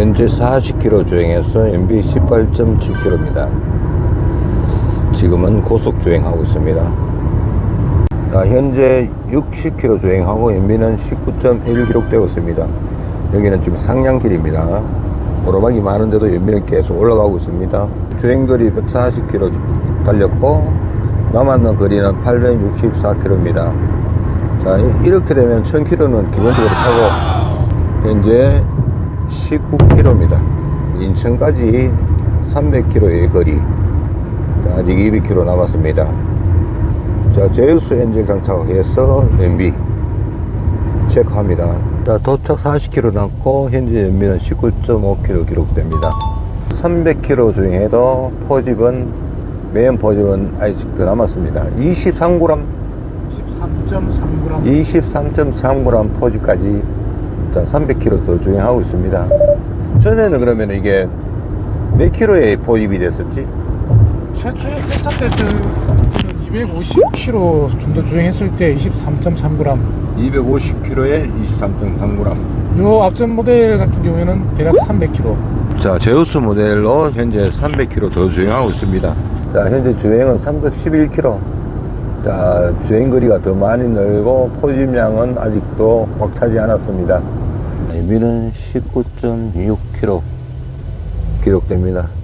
현재 40km 주행해서 MB 18.7km입니다. 지금은 고속 주행하고 있습니다. 자, 현재 60km 주행하고 MB는 19.1 기록되고 있습니다. 여기는 지금 상량길입니다. 오르막이 많은데도 연비는 계속 올라가고 있습니다. 주행거리 140km 달렸고 남았는 거리는 864km입니다. 자, 이렇게 되면 1000km는 기본적으로 타고 현재 19km입니다. 인천까지 300km의 거리. 자, 아직 200km 남았습니다. 자, 제우스 엔진 장착해서 MB 체크합니다. 자, 도착 40km 남고 현재 연비는 19.5km 기록됩니다. 300km 주행해도 포집은 메인 포집은 아직 더 남았습니다. 23g 13.3g 23.3g 포지까지 300km 더 주행하고 있습니다. 전에는 그러면 이게 몇 킬로에 포집이 됐었지? 최초의 세차 때는 250km 정도 주행했을 때 23.3g 250km에 23.3g. 요 앞전 모델 같은 경우에는 대략 300km 자, 제우스 모델로 현재 300km 더 주행하고 있습니다. 자, 현재 주행은 311km. 자, 주행 거리가 더 많이 늘고 포집량은 아직도 꽉 차지 않았습니다. MB는 19.6km 기록됩니다.